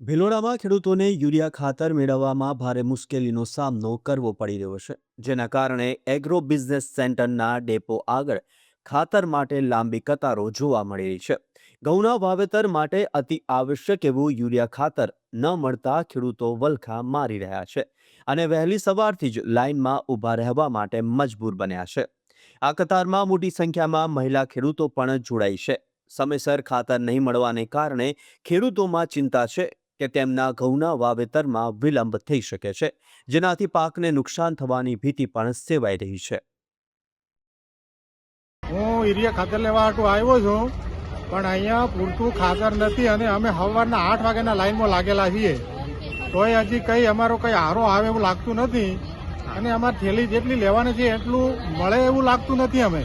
ભિલોડામાં ખેડૂતોને યુરિયા ખાતર મેળવવામાં ભારે મુશ્કેલીનો સામનો કરવો પડી રહ્યો છે, જેના કારણે એગ્રો બિઝનેસ સેન્ટરના ડેપો આગળ ખાતર માટે લાંબી કતારો જોવા મળી રહી છે. ઘઉંના વાવેતર માટે અતિ આવશ્યક એવું યુરિયા ખાતર ન મળતા ખેડૂતો વલખા મારી રહ્યા છે અને વહેલી સવારથી જ લાઇનમાં ઊભા રહેવા માટે મજબૂર બન્યા છે. આ કતારમાં મોટી સંખ્યામાં મહિલા ખેડૂતો પણ જોડાઈ છે. સમયસર ખાતર નહીં મળવાને કારણે ખેડૂતોમાં ચિંતા છે કે તેમના ઘઉંના વાવેતરમાં વિલંબ થઈ શકે છે, જેનાથી પાકને નુકસાન થવાની ભીતિ પણ સેવાઈ રહી છે. હું ઇરિયા ખાતર લેવા હાટું આવ્યો છું, પણ અહીંયા પૂરતું ખાતર નથી અને અમે સવારના આઠ વાગ્યાના લાઈનમાં લાગેલા છીએ. તોય હજી કંઈ અમારો કંઈ હારો આવે એવું લાગતું નથી અને અમારે થેલી જેટલી લેવાની છે એટલું મળે એવું લાગતું નથી અમે.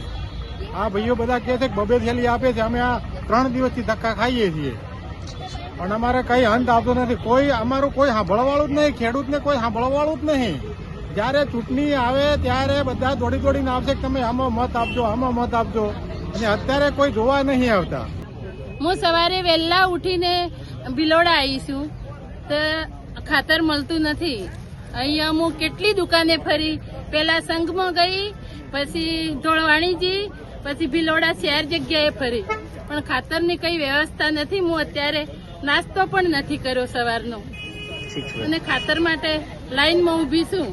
આ ભાઈઓ બધા કહે છે કે બબે થેલી આપે છે, અમે આ ત્રણ દિવસથી ધક્કા ખાઈએ છીએ. પણ અમારે કઈ અંત આવતો નથી. કોઈ અમારું કોઈ સાંભળવાળું જ નહીં, ખેડૂતને કોઈ સાંભળવાળું જ નહીં. જ્યારે ચૂંટણી આવે ત્યારે બધા દોડી દોડીને આવશે તમે આમાં મત આપજો, આમાં મત આપજો. અને અત્યારે કોઈ જોવા નહીં આવતા. હું સવારે વહેલા ઉઠીને ભિલોડા આવી છું. તો ખાતર મળતું નથી. અહીંયા હું કેટલી દુકાને ફરી? પેલા સંઘમાં ગઈ પછી ધોળવાણીજી પછી ભિલોડા શહેર જગ્યાએ ફરી. પણ ખાતરની કઈ વ્યવસ્થા નથી હું અત્યારે નાસ્તો પણ નથી કર્યો સવારનો. અને ખાતર માટે લાઈનમાં ઊભી છું.